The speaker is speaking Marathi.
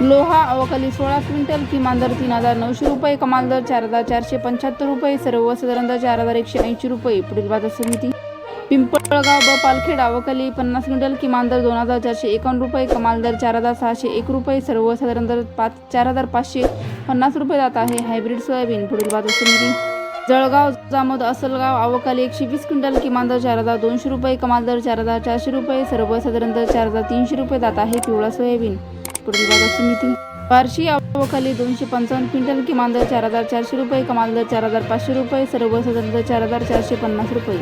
लोहा अवकाली सोळा क्विंटल किमान दर तीन हजार नऊशे रुपये कमाल दर चार हजार चारशे पंच्याहत्तर रुपये सर्वसाधारण दर चार हजार एकशे ऐंशी रुपये. पुढील बाजार समिती. पिंपळगाव ब पालखेड अवकाली पन्नास क्विंटल किमान दर दोन हजार चारशे एकावन्न रुपये कमाल दर चार हजार सहाशे एक रुपये सर्वसाधारण दर पाच चार हजार पाचशे पन्नास रुपये जात आहे. Hybrid soybean. पुढील बाजार समिती. जळगाव जामोद असलगाव अवकाली एकशे वीस क्विंटल किमान दर चार हजार दोनशे रुपये कमाल दर चार हजार चारशे रुपये सर्वसाधारण दर चार हजार तीनशे रुपये जात आहे. पिवळा सोयाबीन. पुढील बाजार समिती वार्षिक आवकाली दोनशे पंचावन्न क्विंटल किमान दर चार हजार चारशे रुपये कमाल दर चार हजार पाचशे रुपये सर्व सर्वसाधारण दर चार हजार चारशे पन्नास रुपये.